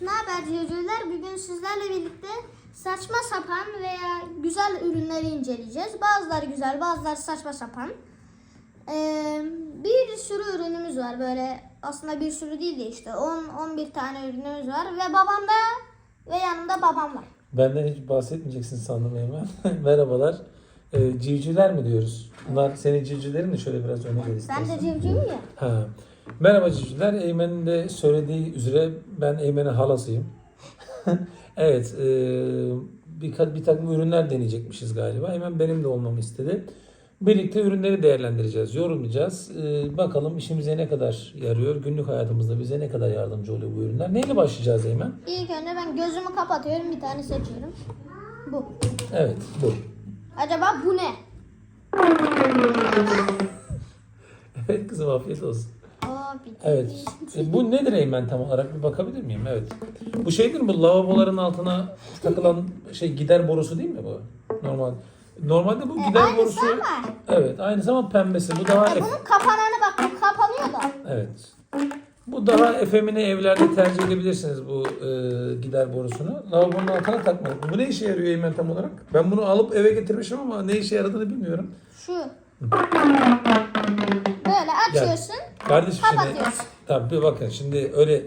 Ne haber civcivler? Bugün sizlerle birlikte saçma sapan veya güzel ürünleri inceleyeceğiz. Bazıları güzel, bazıları saçma sapan. Ee, bir sürü ürünümüz var böyle aslında bir sürü değil de işte 10-11 tane ürünümüz var ve babam da ve yanımda babam var. Benden hiç bahsetmeyeceksin sandım Eymen. Merhabalar. Ee, civcivler mi diyoruz? Bunlar senin civcivlerin de şöyle biraz öne gel Ben istersen. de civcivim ya. Ha. Merhaba civcivler. Eymen'in de söylediği üzere ben Eymen'in halasıyım. evet. E, bir, bir takım ürünler deneyecekmişiz galiba. Eymen benim de olmamı istedi. Birlikte ürünleri değerlendireceğiz, yorumlayacağız. Ee, bakalım işimize ne kadar yarıyor, günlük hayatımızda bize ne kadar yardımcı oluyor bu ürünler. Neyle başlayacağız Eymen? İlk önce ben gözümü kapatıyorum bir tane seçiyorum. Bu. Evet, bu. Acaba bu ne? Evet kızım afiyet olsun. Bitti. Evet. E, bu nedir Eymen tam olarak bir bakabilir miyim? Evet. Bu şeydir mi? Bu lavaboların altına takılan şey gider borusu değil mi bu? Normal. Normalde bu gider aynısı borusu. ama. Evet. Aynı zamanda pembesi. Bu daha E, bunun kapanağına bak bu kapanıyor da. Evet. Bu daha efemine evlerde tercih edebilirsiniz bu e, gider borusunu. Lavabonun altına takmadık. Bu ne işe yarıyor Eymen tam olarak? Ben bunu alıp eve getirmişim ama ne işe yaradığını bilmiyorum. Şu. Böyle açıyorsun. Kardeşim şimdi Kapatıyorsun. tabii bir bakın şimdi öyle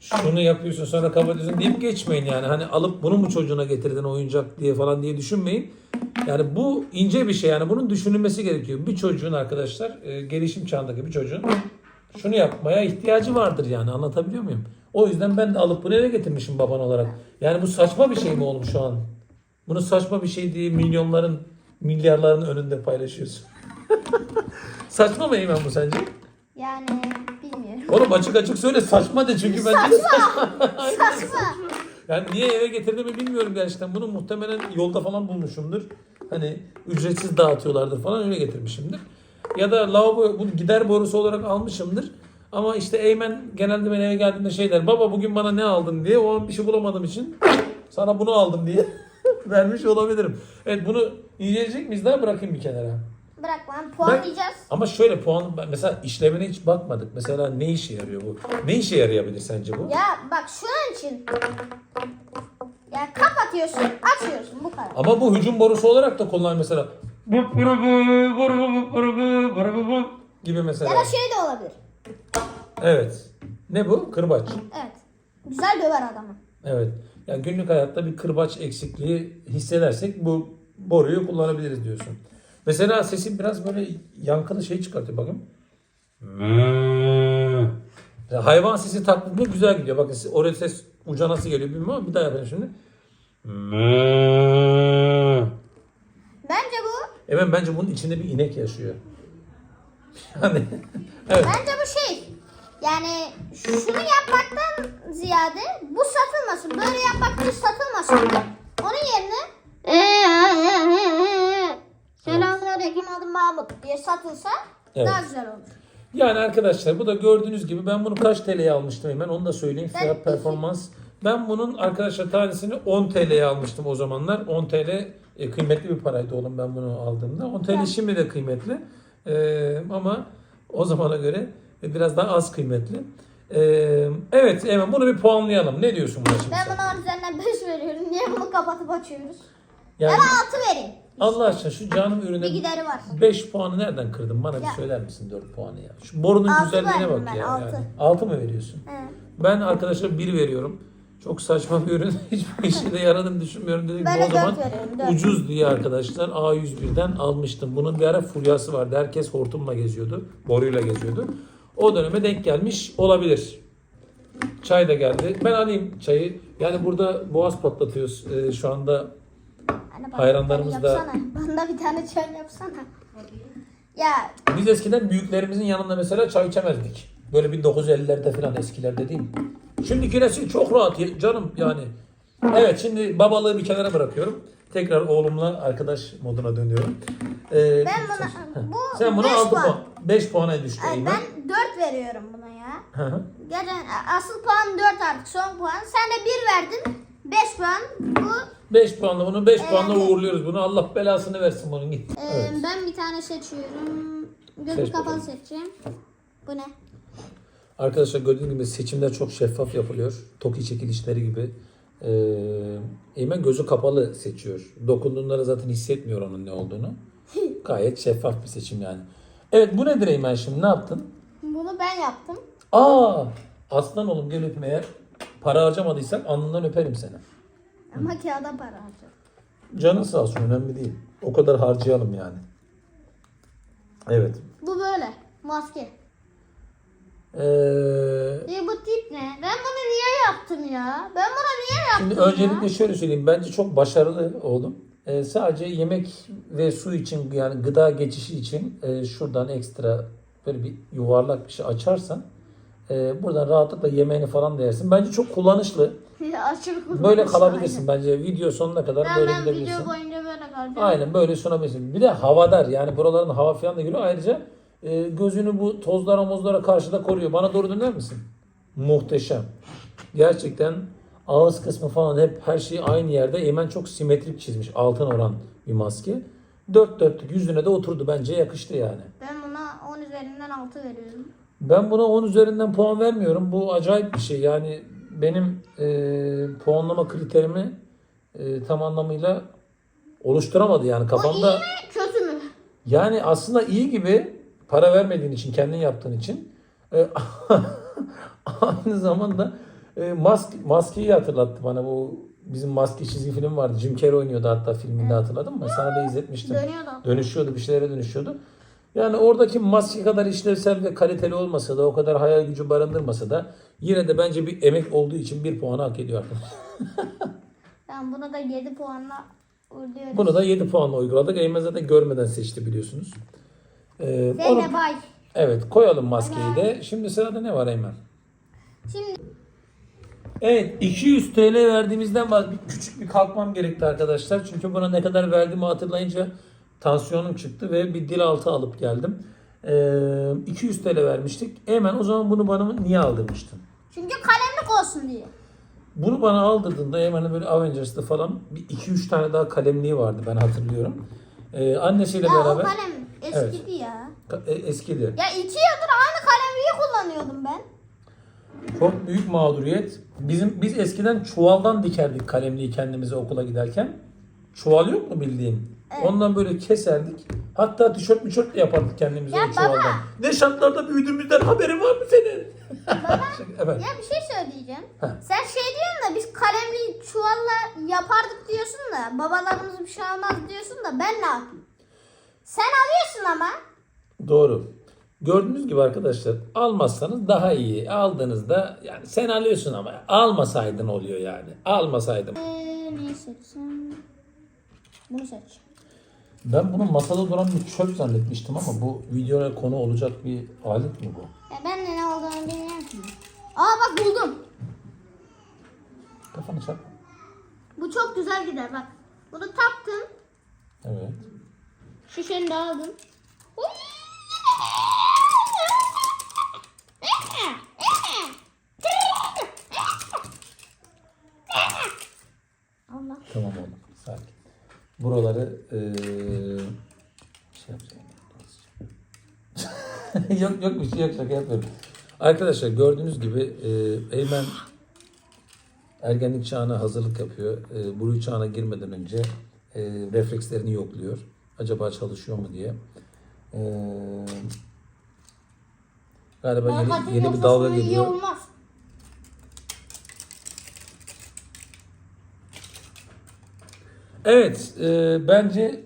şunu yapıyorsun sonra kapatıyorsun deyip geçmeyin yani. Hani alıp bunu mu çocuğuna getirdin oyuncak diye falan diye düşünmeyin. Yani bu ince bir şey yani bunun düşünülmesi gerekiyor. Bir çocuğun arkadaşlar e, gelişim çağındaki bir çocuğun şunu yapmaya ihtiyacı vardır yani anlatabiliyor muyum? O yüzden ben de alıp bunu eve getirmişim baban olarak. Yani bu saçma bir şey mi oğlum şu an? Bunu saçma bir şey diye milyonların milyarların önünde paylaşıyorsun. saçma mı Eymen bu sence? Yani bilmiyorum. Oğlum açık açık söyle saçma de çünkü bence saçma. Saçma. yani niye eve getirdiğimi bilmiyorum gerçekten. Bunu muhtemelen yolda falan bulmuşumdur. Hani ücretsiz dağıtıyorlardır falan öyle getirmişimdir. Ya da lavabo bunu gider borusu olarak almışımdır. Ama işte Eymen genelde ben eve geldiğimde şey der. Baba bugün bana ne aldın diye. O an bir şey bulamadığım için sana bunu aldım diye vermiş olabilirim. Evet bunu inceleyecek miyiz daha bırakayım bir kenara. Bırak lan puanlayacağız. Ama şöyle puan mesela işlevine hiç bakmadık. Mesela ne işe yarıyor bu? Ne işe yarayabilir sence bu? Ya bak şu an için. Ya kapatıyorsun, açıyorsun bu kadar. Ama bu hücum borusu olarak da kullanılıyor mesela. gibi mesela. Ya da şey de olabilir. Evet. Ne bu? Kırbaç. Evet. Güzel döver adamı. Evet. Yani günlük hayatta bir kırbaç eksikliği hissedersek bu boruyu kullanabiliriz diyorsun. Mesela sesi biraz böyle yankılı şey çıkartıyor bakın. Mesela hayvan sesi taklidinde güzel gidiyor. Bakın oraya ses uca nasıl geliyor bilmiyorum ama bir daha yapayım şimdi. Bence bu, Evet bence bunun içinde bir inek yaşıyor. Yani evet. bence bu şey. Yani şunu yapmaktan ziyade bu satılmasın. Böyle yapmak hiç satılmasın. Onun yerine Adım Mahmut diye satılsa Evet. daha güzel olur. Yani arkadaşlar bu da gördüğünüz gibi ben bunu kaç TL'ye almıştım hemen onu da söyleyeyim Ben fiyat iki- performans. Ben bunun arkadaşlar tanesini 10 TL'ye almıştım o zamanlar. 10 TL e, kıymetli bir paraydı oğlum ben bunu aldığımda. 10 TL Ben- şimdi de kıymetli. E, ama o zamana göre e, biraz daha az kıymetli. E, evet hemen bunu bir puanlayalım. Ne diyorsun buna şimdi Ben sen? buna 10 üzerinden 5 veriyorum. Niye bunu kapatıp açıyoruz? Yani Ya da 6 vereyim. Allah aşkına şu canım Bir ürüne gideri var. 5 puanı nereden kırdın? Bana bir Ya. söyler misin 4 puanı ya? Şu borunun Altı güzelliğine verdim bak ben, ya. altı. Yani. 6 mı veriyorsun? He. Ben arkadaşlar 1 veriyorum. Çok saçma bir ürün. Hiçbir işe de yaradığını düşünmüyorum. Dedim Ben de o zaman dört veriyorum, dört. ucuz diye arkadaşlar A101'den almıştım. Bunun bir ara furyası vardı. Herkes hortumla geziyordu. Boruyla geziyordu. O döneme denk gelmiş olabilir. Çay da geldi. Ben alayım çayı. Yani burada boğaz patlatıyoruz ee, şu anda. Bana Hayranlarımız bir da- Yapsana. Bana bir tane çay yapsana. Ya Biz eskiden büyüklerimizin yanında mesela çay içemezdik. Böyle 1950'lerde falan eskilerde değil mi? Şimdiki nesil çok rahat ya- canım yani. Evet şimdi babalığı bir kenara bırakıyorum. Tekrar oğlumla arkadaş moduna dönüyorum. Ee, ben buna bu sen bunu beş 6 puan. puan. 5 puana düştü Ay, Eymen. ben 4 veriyorum buna ya. Hı hı. Gerçekten asıl puan 4 artık son puan. Sen de 1 verdin. 5 puan. Bu 5 puanla bunu 5 puanla Evet. uğurluyoruz bunu. Allah belasını versin bunun git. e, Evet. ben bir tane seçiyorum. Gözüm Seç kapalı bakalım. seçeceğim. Bu ne? Arkadaşlar gördüğünüz gibi seçimler çok şeffaf yapılıyor. TOKİ çekilişleri gibi. Ee, Eymen gözü kapalı seçiyor. Dokunduğunda zaten hissetmiyor onun ne olduğunu. Gayet şeffaf bir seçim yani. Evet bu nedir Eymen şimdi ne yaptın? Bunu ben yaptım. Aa aslan oğlum gel öpme eğer para harcamadıysak alnından öperim seni. Ama kağıda para harcadım. Canın sağ olsun önemli değil. O kadar harcayalım yani. Evet. Bu böyle. Maske. Ee, E bu tip ne? Ben bunu niye yaptım ya? Ben bunu niye yaptım Şimdi ya? öncelikle şöyle söyleyeyim. Bence çok başarılı oğlum. Ee, sadece yemek ve su için yani gıda geçişi için e, şuradan ekstra böyle bir yuvarlak bir şey açarsan e, buradan rahatlıkla yemeğini falan da yersin. Bence çok kullanışlı. Böyle kalabilirsin bence. Video sonuna kadar Ben, böyle ben gidebilirsin. video boyunca böyle kalacağım. Aynen böyle sunabilirsin. Bir de havadar yani buraların hava falan da giriyor. Ayrıca e, gözünü bu tozlara mozlara karşı da koruyor. Bana doğru döner misin? Muhteşem. Gerçekten ağız kısmı falan hep her şey aynı yerde. Eymen çok simetrik çizmiş. Altın oran bir maske. Dört dörtlük yüzüne de oturdu. Bence yakıştı yani. Ben buna 10 üzerinden 6 veriyorum. Ben buna 10 üzerinden puan vermiyorum. Bu acayip bir şey. Yani benim e, puanlama kriterimi e, tam anlamıyla oluşturamadı yani kafamda. Kötü mü? Yani aslında iyi gibi para vermediğin için, kendin yaptığın için e, aynı zamanda e, mask, maskeyi hatırlattı bana bu bizim maske çizgi film vardı. Jim Carrey oynuyordu hatta filminde hatırladın mı? Sana da izletmiştim. Dönüyor da. Dönüşüyordu, bir şeylere dönüşüyordu. Yani oradaki maske kadar işlevsel ve kaliteli olmasa da, o kadar hayal gücü barındırmasa da yine de bence bir emek olduğu için bir puanı hak ediyor. Ben buna da 7 puanla uğurluyorum. Bunu da 7 puanla uyguladık. Eymen zaten görmeden seçti biliyorsunuz. Ee, Sen onu- bay. Evet koyalım maskeyi de. Şimdi sırada ne var Eymen? Şimdi Evet 200 TL verdiğimizden küçük bir kalkmam gerekti arkadaşlar. Çünkü buna ne kadar verdiğimi hatırlayınca tansiyonum çıktı ve bir dil altı alıp geldim. Ee, 200 TL vermiştik. Hemen o zaman bunu bana niye aldırmıştın? çünkü kalemlik olsun diye. Bunu bana aldırdığında hemen böyle Avengers'ta falan bir 2-3 tane daha kalemliği vardı ben hatırlıyorum. Ee, annesiyle Ya o beraber kalem eskidi ya. Ka- e, eskidi. Ya iki yıldır aynı kalemliği kullanıyordum ben. Çok büyük mağduriyet. Bizim biz eskiden çuvaldan dikerdik kalemliği kendimize okula giderken. Çuval yok mu bildiğin? Ondan böyle keserdik. Hatta tişört tişört de yapardık kendimize Ya o çuvaldan. baba. Ne şartlarda büyüdüğümüzden haberin var mı senin? evet. Ya bir şey söyleyeceğim. Heh. Sen şey diyorsun da biz kalemliği çuvalla yapardık diyorsun da babalarımız bir şey almaz diyorsun da ben ne yapayım? Sen alıyorsun ama. Doğru. Gördüğünüz gibi arkadaşlar almazsanız daha iyi. Aldığınızda yani sen alıyorsun ama almasaydın oluyor yani. Almasaydın. Ee, neyi seçsem? Bunu seç. Ben bunu masada duran bir çöp zannetmiştim ama bu videoya konu olacak bir alet mi bu? Ya ben de ne olduğunu bilmiyorum ki. Aa bak buldum. Kafanı çak. Bu çok güzel gider bak. Bunu taktım. Evet. Şişeni de aldım. Allah. Tamam oğlum. Sakin. Buraları eee şey yapacağım. yok yok bir şey yok şaka yapıyorum. Arkadaşlar gördüğünüz gibi eee Eymen ergenlik çağına hazırlık yapıyor. E, Blue çağına girmeden önce e, reflekslerini yokluyor. Acaba çalışıyor mu diye. E, galiba yeni, yeni bir dalga geliyor. olmaz. Evet, e, bence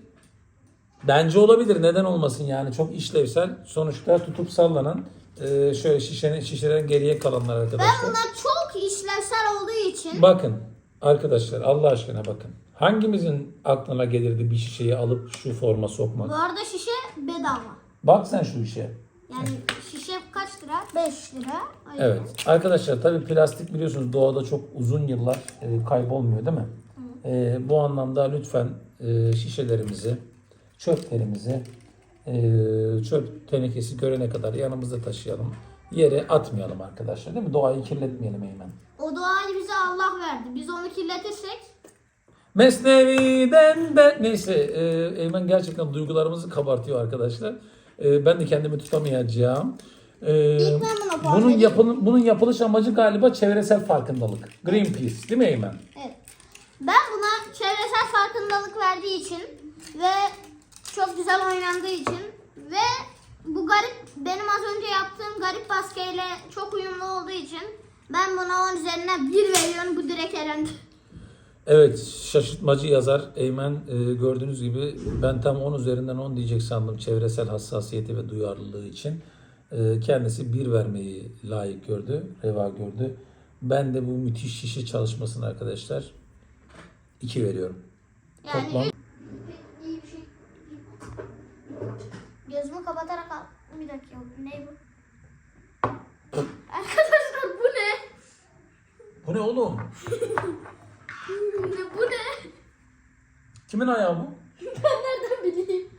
bence olabilir. Neden olmasın yani çok işlevsel. Sonuçta tutup sallanan e, şöyle şişenin şişeden geriye kalanlar Ben arkadaşlar. bunlar çok işlevsel olduğu için Bakın arkadaşlar Allah aşkına bakın. Hangimizin aklına gelirdi bir şişeyi alıp şu forma sokmak? bu arada şişe bedava. Bak sen şu işe. Yani şişe kaç lira? 5 lira. Yüzden. Evet. Arkadaşlar tabii plastik biliyorsunuz doğada çok uzun yıllar e, kaybolmuyor değil mi? E, bu anlamda lütfen e, şişelerimizi, çöplerimizi, e, çöp tenekesi görene kadar yanımızda taşıyalım. Yere atmayalım arkadaşlar değil mi? Doğayı kirletmeyelim Eymen. O doğayı bize Allah verdi. Biz onu kirletirsek Mesnevi'den de neyse e, Eymen gerçekten duygularımızı kabartıyor arkadaşlar. E, ben de kendimi tutamayacağım. Ee, İlk ben buna puan bunun vereyim. bunun yapılış amacı galiba çevresel farkındalık. Greenpeace değil mi Eymen? Evet. Ben buna çevresel farkındalık verdiği için ve çok güzel oynandığı için ve bu garip benim az önce yaptığım garip baskeyle çok uyumlu olduğu için ben buna 10 üzerinden 1 veriyorum. Bu direkt elendi. Evet şaşırtmacı yazar Eymen e, gördüğünüz gibi ben tam 10 üzerinden 10 diyecek sandım çevresel hassasiyeti ve duyarlılığı için. E, kendisi bir vermeyi layık gördü, reva gördü. Ben de bu müthiş şişe çalışmasını arkadaşlar 2 veriyorum. Yani Toplam iyi bir şey. Gözümü kapatarak al. Bir dakika. Ne bu? Arkadaşlar bu ne? Bu ne oğlum? Ne bu ne? Kimin ayağı bu? Ben nereden bileyim?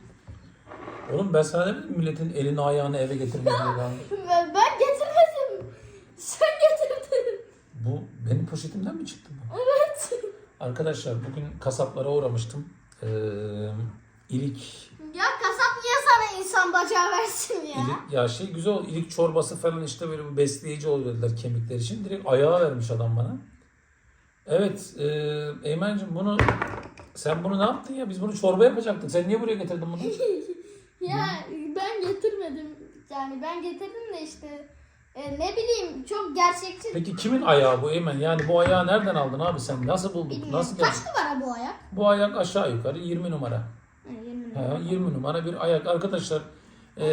Oğlum ben sana demedim mi milletin elini ayağını eve getirme diye ben. Ben, ben getirmedim. Sen getirdin. Bu benim poşetimden mi çıktı bu? Evet. Arkadaşlar bugün kasaplara uğramıştım. Ee, ilik, Ya kasap niye sana insan bacağı versin ya? ilik ya şey güzel oldu. İlik çorbası falan işte böyle bir besleyici oluyor dediler kemikler için. Direkt ayağa vermiş adam bana. Evet, e, Eymen'cim bunu sen bunu ne yaptın ya? Biz bunu çorba yapacaktık. Sen niye buraya getirdin bunu? Ya ben getirmedim. Yani ben getirdim de işte e, ne bileyim çok gerçekçi. Peki kimin ayağı bu Eymen? Yani bu ayağı nereden aldın abi sen? Nasıl buldun? Bilmiyorum. Nasıl Kaç geldin? numara bu ayak? Bu ayak aşağı yukarı 20 numara. Yirmi Ha, numara. 20 numara bir ayak. Arkadaşlar e,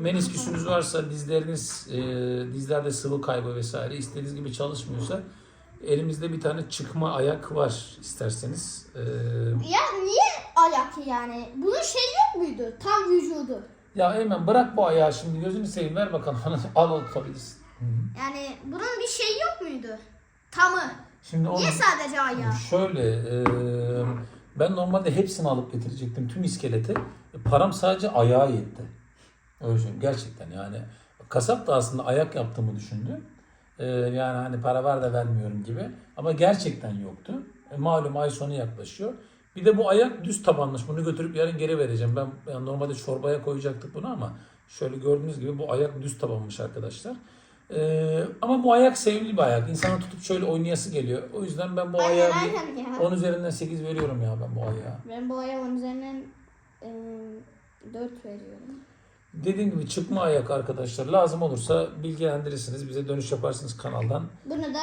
menisküsünüz varsa dizleriniz e, dizlerde sıvı kaybı vesaire istediğiniz gibi çalışmıyorsa elimizde bir tane çıkma ayak var isterseniz. E, Ya niye ayak yani? Bunun şey yok muydu? Tam vücudu. Ya Eymen bırak bu ayağı şimdi gözünü seveyim ver bakalım al tutabilirsin. Yani bunun bir şey yok muydu? Tamı. Şimdi onu Niye sadece ayağı? şöyle e, ben normalde hepsini alıp getirecektim tüm iskeleti. Param sadece ayağa yetti. Öyle söyleyeyim gerçekten yani. Kasap da aslında ayak yaptığımı düşündü. Ee, yani hani para var da vermiyorum gibi. Ama gerçekten yoktu. E, malum ay sonu yaklaşıyor. Bir de bu ayak düz tabanmış. Bunu götürüp yarın geri vereceğim. Ben, ben normalde çorbaya koyacaktık bunu ama şöyle gördüğünüz gibi bu ayak düz tabanmış arkadaşlar. Ee, ama bu ayak sevimli bir ayak. İnsanı tutup şöyle oynayası geliyor. O yüzden ben bu Aynen, ayağa bir 10 üzerinden 8 veriyorum ya ben bu ayağa. Ben bu ayağı onun üzerinden e, 4 veriyorum. Dediğim gibi çıkma ayak arkadaşlar. Lazım olursa bilgilendirirsiniz. Bize dönüş yaparsınız kanaldan. Bunu da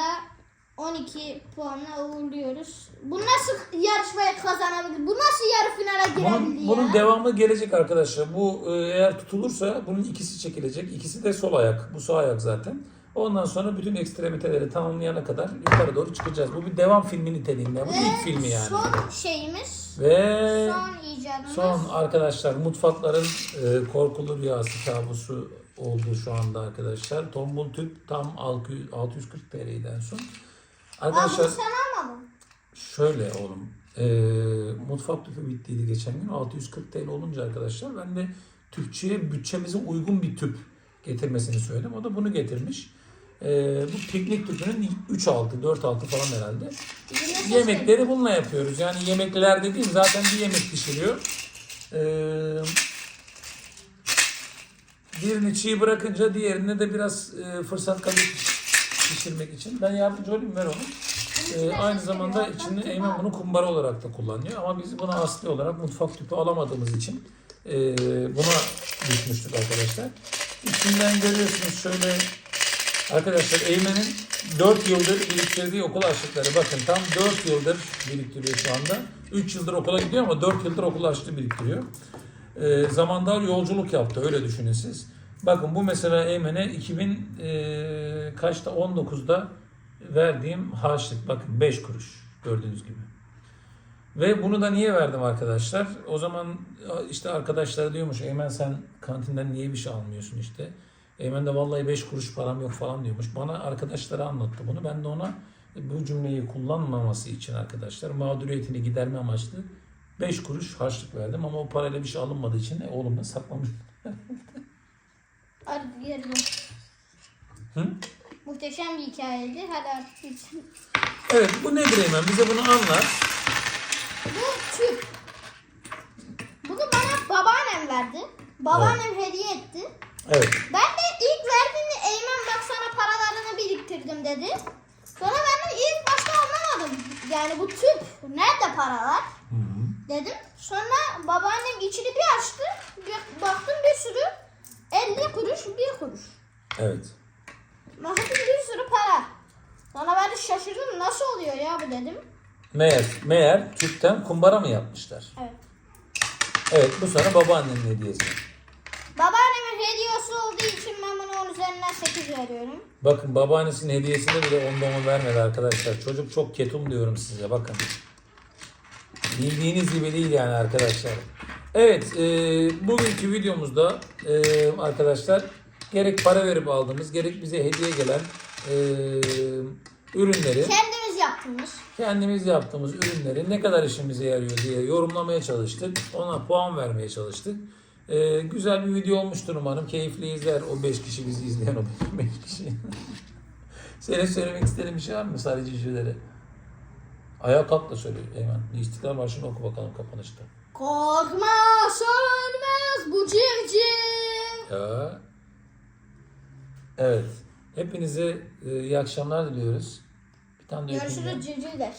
12 puanla uğurluyoruz. Bu nasıl yarışmaya kazanabilir? Bu nasıl yarı finale girebildi Bunun, ya? bunun devamı gelecek arkadaşlar. Bu e, eğer tutulursa bunun ikisi çekilecek. İkisi de sol ayak. Bu sağ ayak zaten. Ondan sonra bütün ekstremiteleri tamamlayana kadar yukarı doğru çıkacağız. Bu bir devam filmi niteliğinde. Bu ilk filmi yani. Son şeyimiz, Ve son icadımız. son arkadaşlar mutfakların e, korkulu rüyası kabusu oldu şu anda arkadaşlar. Tombul tüp tam 600, 640 TL'ydi en son. Aa, Arkadaşlar bunu sen almadın. Şöyle oğlum. E, mutfak tüpü bittiydi geçen gün. 640 TL olunca arkadaşlar ben de tüpçüye bütçemize uygun bir tüp getirmesini söyledim. O da bunu getirmiş. E, bu piknik tüpünün 3.6, 4.6 falan herhalde. Yemekleri bununla yapıyoruz. Yani yemekler dediğim zaten bir yemek pişiriyor. E, birini çiğ bırakınca diğerine de biraz e, fırsat kalıyor pişirmek için. Ben yardımcı olayım ver onu. Ee, aynı zamanda içinde Eymen bunu kumbara olarak da kullanıyor ama biz buna asli olarak mutfak tüpü alamadığımız için e, buna düşmüştük arkadaşlar. İçinden görüyorsunuz şöyle arkadaşlar Eymen'in 4 yıldır biriktirdiği okul harçlıkları bakın tam 4 yıldır biriktiriyor şu anda. 3 yıldır okula gidiyor ama 4 yıldır okul harçlığı biriktiriyor. E, zamandar yolculuk yaptı öyle düşünün siz. Bakın bu mesela Eymen'e 2000 e, kaçta 19'da verdiğim harçlık bakın 5 kuruş gördüğünüz gibi. Ve bunu da niye verdim arkadaşlar? O zaman işte arkadaşlar diyormuş Eymen sen kantinden niye bir şey almıyorsun işte. Eymen de vallahi 5 kuruş param yok falan diyormuş. Bana arkadaşlara anlattı bunu. Ben de ona bu cümleyi kullanmaması için arkadaşlar mağduriyetini giderme amaçlı 5 kuruş harçlık verdim ama o parayla bir şey alınmadığı için e, oğlum da saklamış. Hadi diyelim. Hı? Muhteşem bir hikayeydi. Hadi artık geçelim. Evet bu nedir Eymen? Bize bunu anlat. Bu tüp. Bunu bana babaannem verdi. Babaannem hediye etti. Evet. Ben de ilk sana paralarını biriktirdim dedi. Sonra ben de ilk başta anlamadım. Yani bu tüp nerede paralar? Dedim. Sonra babaannem içini bir açtı. Bir, baktım bir sürü 50 kuruş, 1 kuruş. Evet. Baktım bir sürü para. Sonra ben de şaşırdım. Nasıl oluyor ya bu dedim. Meğer, meğer tüpten kumbara mı yapmışlar? Evet. Evet bu sana babaannenin hediyesi. Babaannemin hediyesi olduğu için ben buna 10 üzerinden 8 veriyorum. Bakın babaannesinin hediyesini bile onda on vermedi arkadaşlar. Çocuk çok ketum diyorum size bakın. Bildiğiniz gibi değil yani arkadaşlar. Evet e, bugünkü videomuzda e, arkadaşlar gerek para verip aldığımız gerek bize hediye gelen e, ürünleri Kendimiz yaptığımız. kendimiz yaptığımız ürünleri ne kadar işimize yarıyor diye yorumlamaya çalıştık. Ona puan vermeye çalıştık. Ee, güzel bir video olmuştur umarım. Keyifli izler o 5 kişi bizi izleyen o 5 kişi. Senin söylemek istediğin bir şey var mı sadece şöyle? Ayağa kalk da söyle Eymen. İstiklal Marşı'nı oku bakalım kapanışta. Korkma sönmez bu civciv. Ya. Evet. Hepinize e, iyi akşamlar diliyoruz. Bir tane de öpeyim ben. Görüşürüz civcivler.